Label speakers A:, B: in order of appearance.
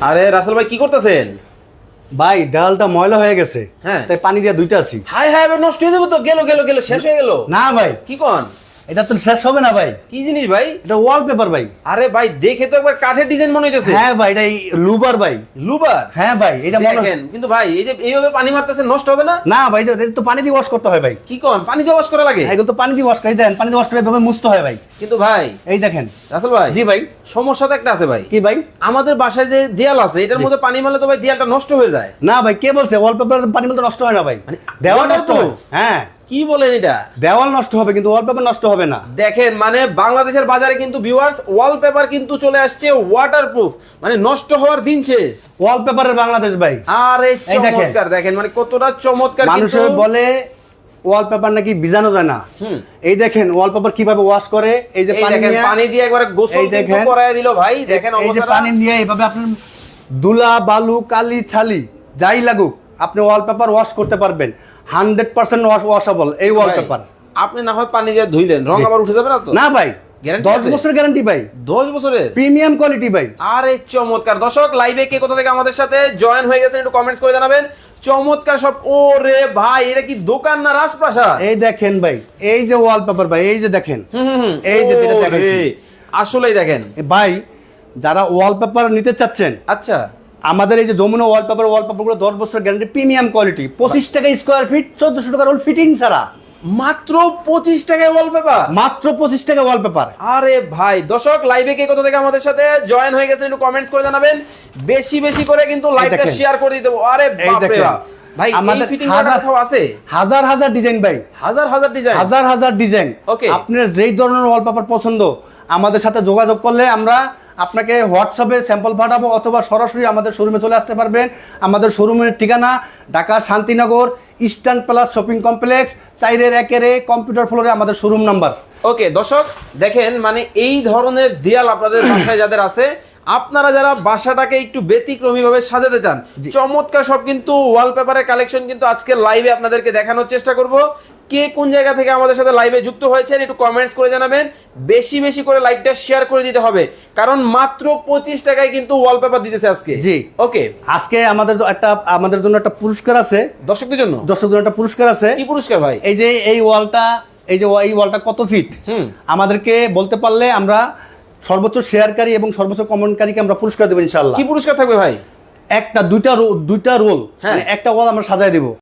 A: আরে রাসেল ভাই কি করতেছেন?
B: ভাই ডালটা ময়লা হয়ে গেছে।
A: হ্যাঁ।
B: তাই পানি দিয়ে দুইটা আছি
A: হাই হাই নষ্ট হয়ে যাব তো। গেল গেল গেল শেষ হয়ে গেল।
B: না ভাই।
A: কি কন?
B: এটা তো শেষ হবে না ভাই।
A: কি জিনিস ভাই?
B: এটা ওয়ালপেপার ভাই।
A: আরে ভাই দেখে তো একবার কাঠের ডিজাইন মনে হইতেছে।
B: হ্যাঁ ভাই এটা লুবার ভাই।
A: লুবার?
B: হ্যাঁ ভাই এটা
A: দেখেন কিন্তু ভাই এই যে এইভাবে পানি মারতেছে নষ্ট হবে না?
B: না ভাই এটা তো পানি দিয়ে ওয়াশ করতে হয় ভাই।
A: কি কন পানি দিয়ে ওয়াশ করা লাগে?
B: এগুলো তো পানি দিয়ে ওয়াশ করে দেন পানি দিয়ে ওয়াশ করে এভাবে মুছতে হয় ভাই।
A: কিন্তু ভাই
B: এই দেখেন।
A: রাসেল ভাই
B: জি ভাই।
A: সমস্যা তো একটা আছে ভাই।
B: কি ভাই?
A: আমাদের বাসায় যে দেয়াল আছে এটার মধ্যে পানি মারলে তো ভাই দেয়ালটা নষ্ট হয়ে যায়।
B: না ভাই কে বলছে? ওয়ালপেপার পানি বলতে নষ্ট হয় না ভাই।
A: মানে
B: দেওয়াল নষ্ট হ্যাঁ।
A: কি বলেন এটা?
B: দেওয়াল নষ্ট হবে কিন্তু ওয়ালপেপার নষ্ট হবে না।
A: দেখেন মানে বাংলাদেশের বাজারে কিন্তু ভিউয়ার্স ওয়ালপেপার কিন্তু চলে আসছে ওয়াটারপ্রুফ মানে নষ্ট হওয়ার দিন শেষ।
B: ওয়ালপেপারের বাংলাদেশ ভাই।
A: আরে
B: এই
A: চমৎকার দেখেন মানে কতটা চমৎকার
B: মানুষে বলে ওয়ালপেপার নাকি ভিজানো যায় না।
A: হুম।
B: এই দেখেন ওয়ালপেপার কীভাবে ওয়াশ করে এই যে পানি
A: পানি দিয়ে একবার গোসল কিন্তু করায় দিল ভাই। দেখেন
B: এই যে পানি নিয়ে এইভাবে আপনার দুলা বালু কালি ছালি যাই লাগুক আপনি ওয়ালপেপার ওয়াশ করতে পারবেন। হান্ড্রেড পার্সেন্ট ওয়াশ ওয়াশেবল এই ওয়ালপেপার
A: আপনি না হয় পানি দিয়ে ধুইলেন রং আবার উঠে যাবে না তো?
B: না ভাই দশ? বছর গ্যারান্টি ভাই।
A: দশ বছরের?
B: প্রিমিয়াম কোয়ালিটি ভাই।
A: আরে চমৎকার। দর্শক লাইভে কে কোথা থেকে আমাদের সাথে জয়েন হয়ে গেছেন একটু কমেন্টস করে জানাবেন। চমৎকার সব। ও রে ভাই এটা কি দোকান না রাজপ্রাসাদ?
B: এই দেখেন ভাই এই যে ওয়ালপেপার ভাই এই যে দেখেন। এই যে যেটা দেখাইছি।
A: আসলেই দেখেন।
B: ভাই যারা ওয়ালপেপার নিতে চাচ্ছেন
A: আচ্ছা।
B: আমাদের এই যে যমুনা ওয়ালপেপার ওয়ালপেপারগুলো দশ বছর গ্যারান্টি প্রিমিয়াম কোয়ালিটি পঁচিশ টাকা স্কোয়ার ফিট চোদ্দশো টাকার ওল ফিটিং ছাড়া।
A: মাত্র পঁচিশ টাকায় ওয়ালপেপার
B: মাত্র পঁচিশ টাকা ওয়ালপেপার
A: আরে ভাই দর্শক লাইভে কে কোথা থেকে আমাদের সাথে জয়েন হয়ে গেছেন একটু কমেন্টস করে জানাবেন। বেশি বেশি করে কিন্তু লাইভটা। শেয়ার করে দিতে আরে
B: এই
A: বাপ রে
B: দেখেন।
A: বাপ। ভাই
B: আমাদের হাজার-
A: আছে?
B: হাজার হাজার ডিজাইন ভাই।
A: হাজার হাজার ডিজাইন
B: হাজার হাজার ডিজাইন
A: Okay.
B: আপনার যেই ধরনের ওয়ালপেপার পছন্দ আমাদের সাথে যোগাযোগ করলে আমরা আপনাকে হোয়াটসঅ্যাপে স্যাম্পল পাঠাবো অথবা সরাসরি আমাদের শোরুমে চলে আসতে পারবেন। আমাদের শোরুমের ঠিকানা Dhaka Shantinagar Eastern Plus shopping complex চাইরের একেরে কম্পিউটার ফ্লোরে আমাদের শোরুম নাম্বার
A: ওকে দর্শক দেখেন মানে এই ধরনের দেয়াল আপনাদের বাসায় যাদের আছে আপনারা যারা বাসাটাকে একটু ব্যতিক্রমী ভাবে সাজাতে চান চমৎকার সব কিন্তু ওয়ালপেপারের কালেকশন কিন্তু আজকে লাইভে আপনাদেরকে দেখানোর চেষ্টা করব। কে কোন জায়গা থেকে আমাদের সাথে লাইভে যুক্ত হয়েছেন একটু কমেন্টস করে জানাবেন। বেশি বেশি করে লাইভটা শেয়ার করে দিতে হবে কারণ মাত্র পঁচিশ টাকায় কিন্তু ওয়ালপেপার দিতেছে আজকে।
B: জি।
A: ওকে
B: আজকে আমাদের একটা আমাদের জন্য একটা পুরস্কার আছে।
A: দর্শকদের জন্য?
B: দর্শক জন্য একটা পুরস্কার আছে।
A: কি পুরস্কার ভাই?
B: এই যে এই ওয়ালটা এই যে এই ওয়ালটা কত ফিট
A: হুম।
B: আমাদেরকে বলতে পারলে আমরা সর্বোচ্চ শেয়ারকারী এবং সর্বোচ্চ কমেন্টকারীকে আমরা পুরস্কার দেবো ইনশাল্লাহ
A: কি পুরস্কার থাকবে ভাই?
B: একটা দুইটা রোল দুইটা রোল
A: হ্যাঁ।
B: মানে একটা ওয়াল আমরা সাজায় দেবো।